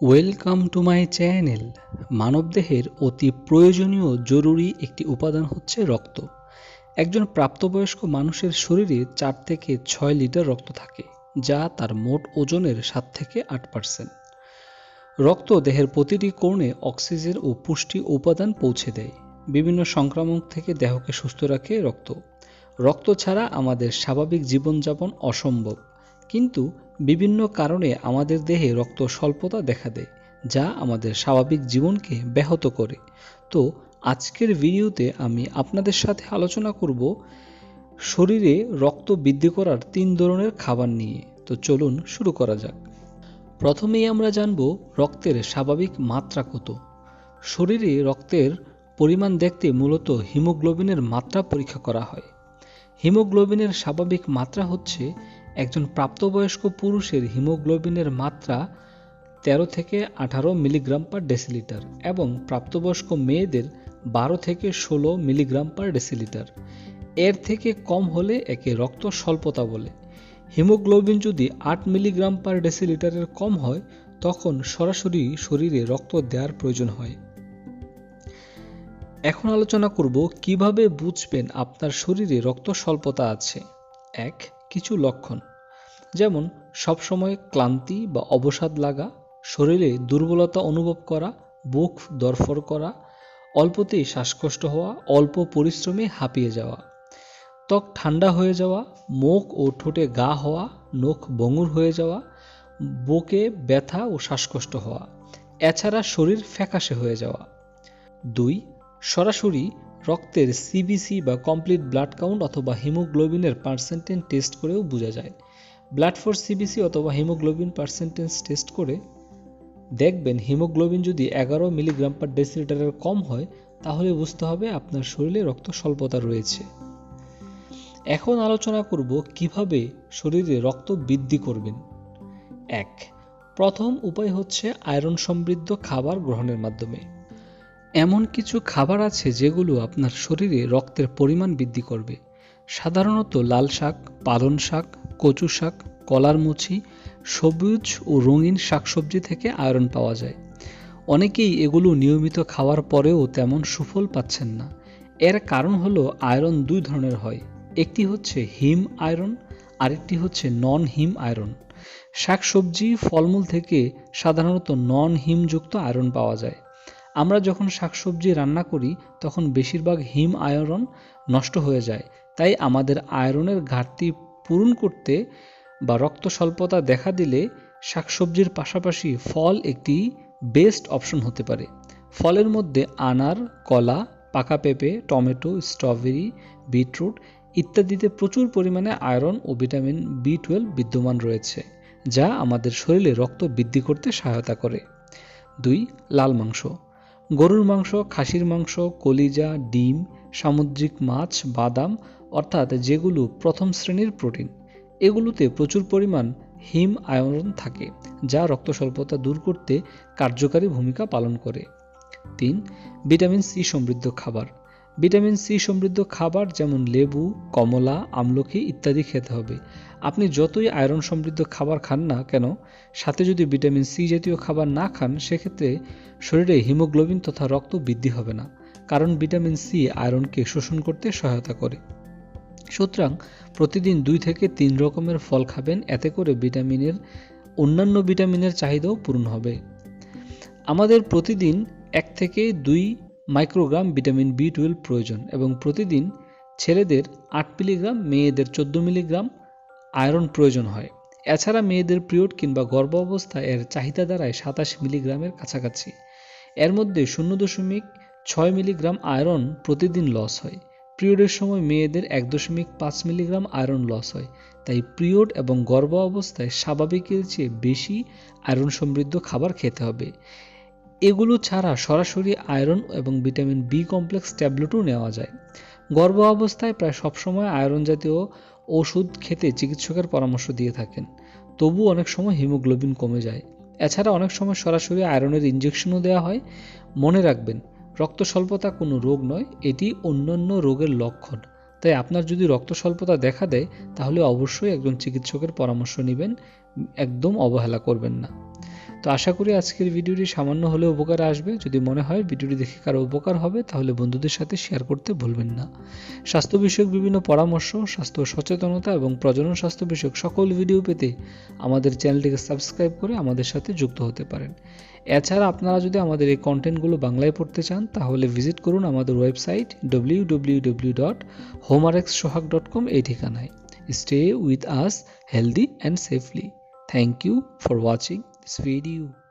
Welcome to my channel মানবদেহের অতি প্রয়োজনীয় জরুরি একটি উপাদান হচ্ছে রক্ত। একজন প্রাপ্তবয়স্ক মানুষের শরীরে চার থেকে ছয় লিটার রক্ত থাকে, যা তার মোট ওজনের সাত থেকে আট পার্সেন্ট রক্ত দেহের প্রতিটি কোণে অক্সিজেন ও পুষ্টি উপাদান পৌঁছে দেয়। বিভিন্ন সংক্রামক থেকে দেহকে সুস্থ রাখে রক্ত। রক্ত ছাড়া আমাদের স্বাভাবিক জীবনযাপন অসম্ভব। কিন্তু বিভিন্ন কারণে আমাদের দেহে রক্ত স্বল্পতা দেখা দেয়, যা আমাদের স্বাভাবিক জীবনকে ব্যাহত করে। তো আজকের ভিডিওতে আমি আপনাদের সাথে আলোচনা করব শরীরে রক্ত বৃদ্ধি করার তিন ধরনের খাবার নিয়ে। তো চলুন শুরু করা যাক। প্রথমেই আমরা জানব রক্তের স্বাভাবিক মাত্রা কত। শরীরে রক্তের পরিমাণ দেখতে মূলত হিমোগ্লোবিনের মাত্রা পরীক্ষা করা হয়। হিমোগ্লোবিনের স্বাভাবিক মাত্রা হচ্ছে একজন প্রাপ্তবয়স্ক পুরুষের হিমোগ্লোবিনের মাত্রা তেরো থেকে আঠারো মিলিগ্রাম পার ডেসিলিটার এবং প্রাপ্তবয়স্ক মেয়েদের বারো থেকে ষোলো মিলিগ্রাম পার ডেসিলিটার। এর থেকে কম হলে একে রক্ত স্বল্পতা বলে। হিমোগ্লোবিন যদি আট মিলিগ্রাম পার ডেসিলিটারের কম হয়, তখন সরাসরি শরীরে রক্ত দেওয়ার প্রয়োজন হয়। এখন আলোচনা করব কীভাবে বুঝবেন আপনার শরীরে রক্ত স্বল্পতা আছে। এক কিছু লক্ষণ। যেমন, সবসময় ক্লান্তি বা অবসাদ লাগা, শরীরে দুর্বলতা অনুভব করা, বুক দরফর করা, অল্পতেই শ্বাসকষ্ট হওয়া, অল্প পরিশ্রমে হাঁপিয়ে যাওয়া, ত্বক ঠান্ডা হয়ে যাওয়া, মুখ ও ঠোঁটে গা হওয়া, নখ বঙুর হয়ে যাওয়া, বুকে ব্যথা ও শ্বাসকষ্ট হওয়া, এছাড়া শরীর ফ্যাকাশে হয়ে যাওয়া। দুই, সরাসরি রক্তের সিবিসি বা কমপ্লিট ব্লাড কাউন্ট অথবা হিমোগ্লোবিনের পার্সেন্টেজ টেস্ট করেও বোঝা যায়। ব্লাড ফোর সিবিসি অথবা হিমোগ্লোবিন পার্সেন্টেজ টেস্ট করে দেখবেন হিমোগ্লোবিন যদি এগারো মিলিগ্রাম পার ডেসিলিটারের কম হয়, তাহলে বুঝতে হবে আপনার শরীরে রক্ত স্বল্পতা রয়েছে। এখন আলোচনা করব কীভাবে শরীরে রক্ত বৃদ্ধি করবেন। এক, প্রথম উপায় হচ্ছে আয়রন সমৃদ্ধ খাবার গ্রহণের মাধ্যমে। এমন কিছু খাবার আছে যেগুলো আপনার শরীরে রক্তের পরিমাণ বৃদ্ধি করবে। সাধারণত লাল শাক পালন শাক, কচু শাক, কলার মুচি, সবুজ ও রঙিন শাকসবজি থেকে আয়রন পাওয়া যায়। অনেকেই এগুলো নিয়মিত খাওয়ার পরেও তেমন সুফল পাচ্ছেন না। এর কারণ হলো আয়রন দুই ধরনের হয়। একটি হচ্ছে হিম আয়রন, আরেকটি হচ্ছে নন হিম আয়রন। শাকসবজি ফলমূল থেকে সাধারণত নন হিমযুক্ত আয়রন পাওয়া যায়। আমরা যখন শাকসবজি রান্না করি, তখন বেশিরভাগ হিম আয়রন নষ্ট হয়ে যায়। তাই আমাদের আয়রনের ঘাটতি পূরণ করতে বা রক্ত স্বল্পতা দেখা দিলে শাকসবজির পাশাপাশি ফল একটি বেস্ট অপশন হতে পারে। ফলের মধ্যে আনার, কলা, পাকা পেঁপে, টমেটো স্ট্রবেরি বিটরুট ইত্যাদিতে প্রচুর পরিমাণে আয়রন ও ভিটামিন বি টুয়েলভ বিদ্যমান রয়েছে, যা আমাদের শরীরে রক্ত বৃদ্ধি করতে সহায়তা করে। দুই, লাল মাংস। গরুর মাংস, খাসির মাংস, কলিজা, ডিম, সামুদ্রিক মাছ, বাদাম, অর্থাৎ যেগুলো প্রথম শ্রেণির প্রোটিন, এগুলোতে প্রচুর পরিমাণ হিম আয়রন থাকে, যা রক্ত স্বল্পতা দূর করতে কার্যকারী ভূমিকা পালন করে। তিন, ভিটামিন সি সমৃদ্ধ খাবার। ভিটামিন সি সমৃদ্ধ খাবার যেমন লেবু, কমলা, আমলকি ইত্যাদি খেতে হবে। আপনি যতই আয়রন সমৃদ্ধ খাবার খান না কেন, সাথে যদি ভিটামিন সি জাতীয় খাবার না খান, সেক্ষেত্রে শরীরে হিমোগ্লোবিন তথা রক্ত বৃদ্ধি হবে না, কারণ ভিটামিন সি আয়রনকে শোষণ করতে সহায়তা করে। সুতরাং প্রতিদিন দুই থেকে তিন রকমের ফল খাবেন, এতে করে ভিটামিনের অন্যান্য ভিটামিনের চাহিদাও পূরণ হবে। আমাদের প্রতিদিন এক থেকে দুই মাইক্রোগ্রাম ভিটামিন বি টুয়েলভ প্রয়োজন এবং প্রতিদিন ছেলেদের আট মিলিগ্রাম, মেয়েদের চোদ্দ মিলিগ্রাম আয়রন প্রয়োজন হয়। এছাড়া মেয়েদের পিরিয়ড কিংবা গর্ভ অবস্থায় এর চাহিদা দাঁড়ায় সাতাশ মিলিগ্রামের কাছাকাছি। এর মধ্যে শূন্য দশমিক ছয় মিলিগ্রাম আয়রন প্রতিদিন লস হয়। পিরিয়ডের সময় মেয়েদের এক দশমিক পাঁচ মিলিগ্রাম আয়রন লস হয়। তাই পিরিয়ড এবং গর্ভ অবস্থায় স্বাভাবিকের চেয়ে বেশি আয়রন সমৃদ্ধ খাবার খেতে হবে। এগুলো ছাড়া সরাসরি আয়রন এবং ভিটামিন বি কমপ্লেক্স ট্যাবলেটও নেওয়া যায়। গর্ভ অবস্থায় প্রায় সবসময় আয়রন জাতীয় ওষুধ খেতে চিকিৎসকের পরামর্শ দিয়ে থাকেন। তবু অনেক সময় হিমোগ্লোবিন কমে যায়। এছাড়া অনেক সময় সরাসরি আয়রনের ইঞ্জেকশনও দেওয়া হয়। মনে রাখবেন, রক্ত স্বল্পতা কোনো রোগ নয়, এটি অন্যান্য রোগের লক্ষণ। তাই আপনার যদি রক্ত স্বল্পতা দেখা দেয়, তাহলে অবশ্যই একজন চিকিৎসকের পরামর্শ নেবেন, একদম অবহেলা করবেন না। তো আশা করি আজকের ভিডিওটি সামান্য হলেও উপকার আসবে। যদি মনে হয় ভিডিওটি দেখে কারও উপকার হবে, তাহলে বন্ধুদের সাথে শেয়ার করতে ভুলবেন না। স্বাস্থ্য বিষয়ক বিভিন্ন পরামর্শ, স্বাস্থ্য সচেতনতা এবং প্রজনন স্বাস্থ্য বিষয়ক সকল ভিডিও পেতে আমাদের চ্যানেলটিকে সাবস্ক্রাইব করে আমাদের সাথে যুক্ত হতে পারেন। এছাড়া আপনারা যদি আমাদের এই কন্টেন্টগুলো বাংলায় পড়তে চান, তাহলে ভিজিট করুন আমাদের website W W W dot Sohag dot com এই ঠিকানায়। Stay with us healthy and safely thank you for watching this video